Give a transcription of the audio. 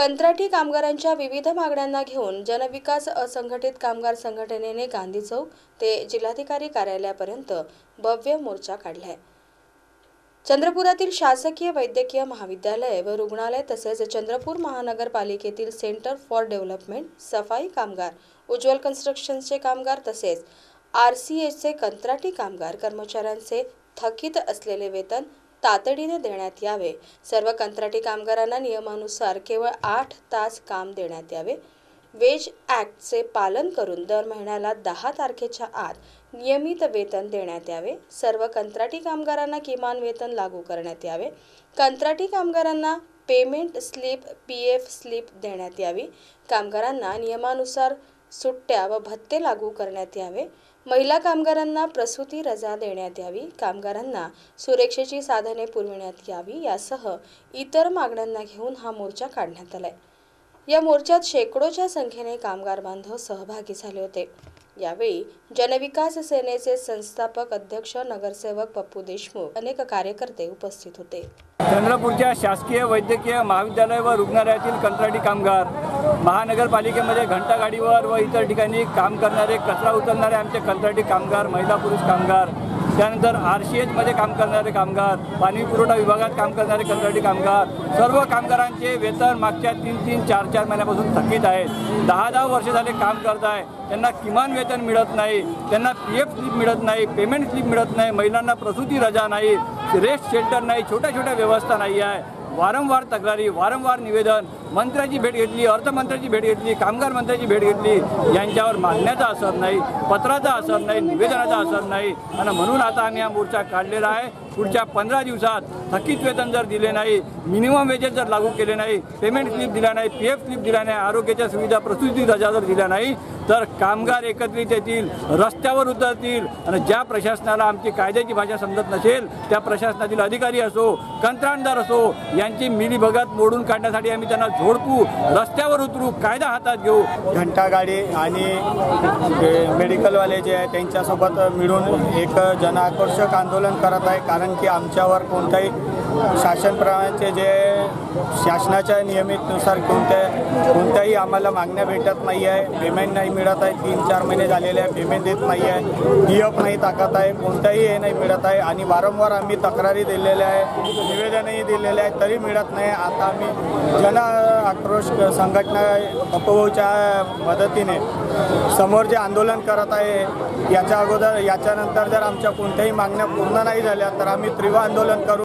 कंत्राटी कामगारांच्या विविध मागण्यांना घेऊन जनविकास असंघटित कामगार संघटनेने गांधी चौक ते जिल्हाधिकारी कार्यालयापर्यंत भव्य मोर्चा काढलाय. चंद्रपुरातील शासकीय वैद्यकीय महाविद्यालय व रुग्णालय तसेच चंद्रपूर महानगरपालिकेतील सेंटर फॉर डेव्हलपमेंट सफाई कामगार उज्ज्वल कन्स्ट्रक्शनचे कामगार तसेच आर सी एचचे कंत्राटी कामगार कर्मचाऱ्यांचे थकीत असलेले वेतन तातडीने देण्यात यावे. सर्व कंत्राटी कामगारांना नियमानुसार केवळ आठ तास काम देण्यात यावे. वेज ॲक्टचे पालन करून दर महिन्याला दहा तारखेच्या आत नियमित वेतन देण्यात यावे. सर्व कंत्राटी कामगारांना किमान वेतन लागू करण्यात यावे. कंत्राटी कामगारांना payment slip P F slip देण्यात यावी. कामगारांना नियमानुसार सुट्ट्या व भत्ते लागू करण्यात यावे. महिला कामगारांना प्रसूती रजा देण्यात यावी. कामगारांना सुरक्षेची साधने पुरविण्यात यावी. यासह इतर मागण्यांना घेऊन हा मोर्चा काढण्यात आलाय. या मोर्चात शेकडोच्या संख्येने कामगार बांधव सहभागी झाले होते. यावेळी जनविकास सेनेचे संस्थापक अध्यक्ष नगरसेवक पप्पू देशमुख अनेक कार्यकर्ते उपस्थित होते. चंद्रपूरच्या शासकीय वैद्यकीय महाविद्यालय व रुग्णालयातील कंत्राटी कामगार महानगरपालिकेमध्ये घंटागाडीवर व इतर ठिकाणी काम करणारे कचरा उचलणारे आमचे कंत्राटी कामगार महिला पुरुष कामगार त्यानंतर आर सी एचमध्ये काम करणारे कामगार पाणी पुरवठा विभागात काम करणारे कंत्राटी कामगार सर्व कामगारांचे वेतन मागच्या तीन तीन चार चार महिन्यापासून थकीत आहेत. दहा दहा वर्ष झाले काम करत आहे त्यांना किमान वेतन मिळत नाही. त्यांना पी एफ स्लिप मिळत नाही पेमेंट स्लिप मिळत नाही महिलांना प्रसूती रजा नाही रेस्ट शेल्टर नाही छोट्या छोट्या व्यवस्था नाही आहे. वारंवार तक्रारी वारंवार निवेदन मंत्र्याची भेट घेतली अर्थमंत्र्याची भेट घेतली कामगार मंत्र्याची भेट घेतली यांच्यावर मागण्याचा असर नाही पत्राचा असर नाही निवेदनाचा असर नाही. आणि म्हणून आता आम्ही हा मोर्चा काढलेला आहे. पुढच्या पंधरा दिवसात थकीत वेतन जर दिले नाही मिनिमम वेजेस जर लागू केले नाही पेमेंट स्लिप दिला नाही पी एफ स्लिप दिला नाही आरोग्याच्या सुविधा प्रसूती रजा जर दिल्या नाही तर कामगार एकत्रित येतील रस्त्यावर उतरतील. आणि ज्या प्रशासनाला आमची कायद्याची भाषा समजत नसेल त्या प्रशासनातील अधिकारी असो कंत्राटदार असो यांची मिलीभगत मोडून काढण्यासाठी आम्ही त्यांना झोडपू रस्त्यावर उतरू कायदा हातात घेऊ. घंटागाडी आणि मेडिकलवाले जे आहे त्यांच्यासोबत मिळून एक जनआकर्षक आंदोलन करत आहे कारण की आमच्यावर कोणताही शासनप्रमाणेचे जे शासनाच्या नियमितनुसार कोणत्या कोणत्याही आम्हाला मागण्या भेटत नाही आहे पेमेंट नाही मिळत आहे तीन चार महिने झालेले आहे पेमेंट देत नाही आहे पी एफ नाही टाकत आहे कोणताही हे नाही मिळत आहे आणि वारंवार आम्ही तक्रारी दिलेल्या आहे निवेदनही दिलेले आहे तरी मिळत नाही. आता आम्ही जन आक्रोश संघटना अपभाऊच्या मदतीने समोर जे आंदोलन करत आहे याच्या अगोदर याच्यानंतर जर आमच्या कोणत्याही मागण्या पूर्ण नाही झाल्या तर आम्ही तीव्र आंदोलन करू.